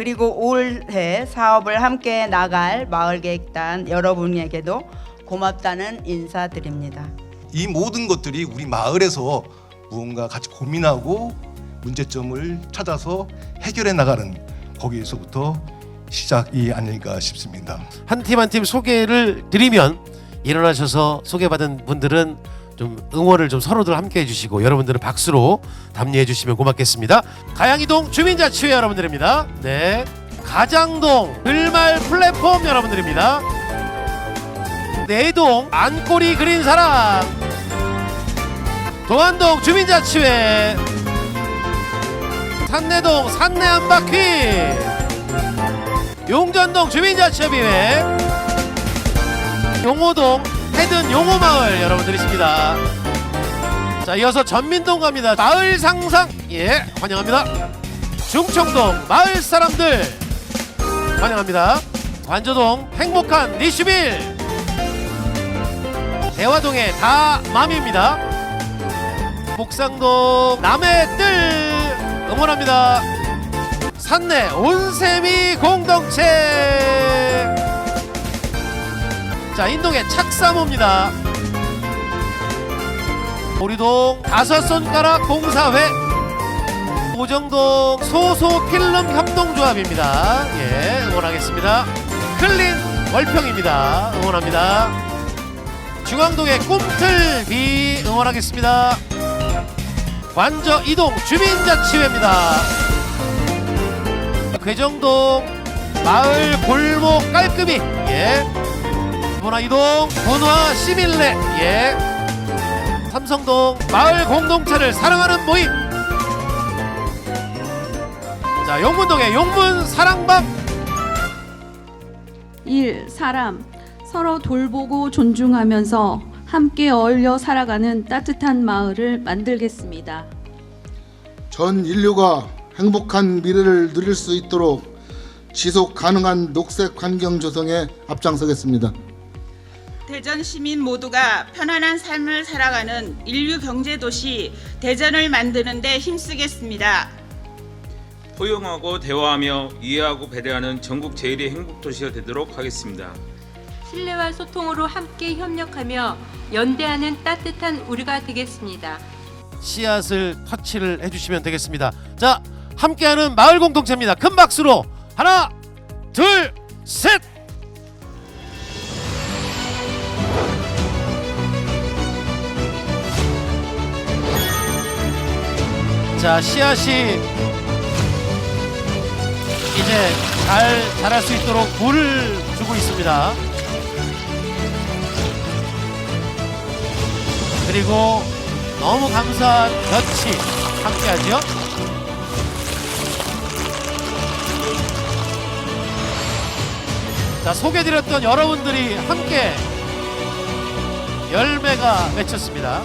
그리고 올해 사업을 함께 나갈 마을계획단 여러분에게도 고맙다는 인사드립니다. 이 모든 것들이 우리 마을에서 무언가 같이 고민하고 문제점을 찾아서 해결해 나가는 거기에서부터 시작이 아닐까 싶습니다. 한 팀 한 팀 소개를 드리면 일어나셔서 소개받은 분들은 좀 응원을 좀 서로들 함께 해주시고 여러분들은 박수로 답례해 주시면 고맙겠습니다. 가양이동 주민자치회 여러분들입니다. 네, 가장동 들말 플랫폼 여러분들입니다. 내동 안꼬리 그린 사람 동안동 주민자치회 산내동 산내 한 바퀴 용전동 주민자치협의회 용호동 해든 용호마을 여러분들이십니다. 자 이어서 전민동 갑니다. 마을 상상. 예 환영합니다. 중청동 마을 사람들. 환영합니다. 관저동 행복한 리슈빌. 대화동의 다맘입니다. 목상동 남의 뜰. 응원합니다. 산내 온세미 공동체 자 인동의 착사모입니다. 보리동 다섯 손가락 공사회. 오정동 소소 필름 협동조합입니다. 예 응원하겠습니다. 클린 월평입니다. 응원합니다. 중앙동의 꿈틀비 응원하겠습니다. 관저 이동 주민자치회입니다. 괴정동 마을 골목 깔끔이 예 문화 이동 문화 시민례 예 삼성동 마을 공동체를 사랑하는 모임 자 용문동의 용문 사랑방 1. 사람 서로 돌보고 존중하면서 함께 어울려 살아가는 따뜻한 마을을 만들겠습니다. 전 인류가 행복한 미래를 누릴 수 있도록 지속 가능한 녹색 환경 조성에 앞장서겠습니다. 대전 시민 모두가 편안한 삶을 살아가는 인류 경제 도시 대전을 만드는 데 힘쓰겠습니다. 포용하고 대화하며 이해하고 배려하는 전국 제1의 행복 도시가 되도록 하겠습니다. 신뢰와 소통으로 함께 협력하며 연대하는 따뜻한 우리가 되겠습니다. 씨앗을 터치를 해주시면 되겠습니다 자 함께하는 마을 공동체입니다 큰 박수로 하나 자 씨앗이 이제 잘 자랄 수 있도록 물을 주고 있습니다 그리고 너무 감사한 볕이 함께하죠. 자 소개드렸던 여러분들이 함께 열매가 맺혔습니다.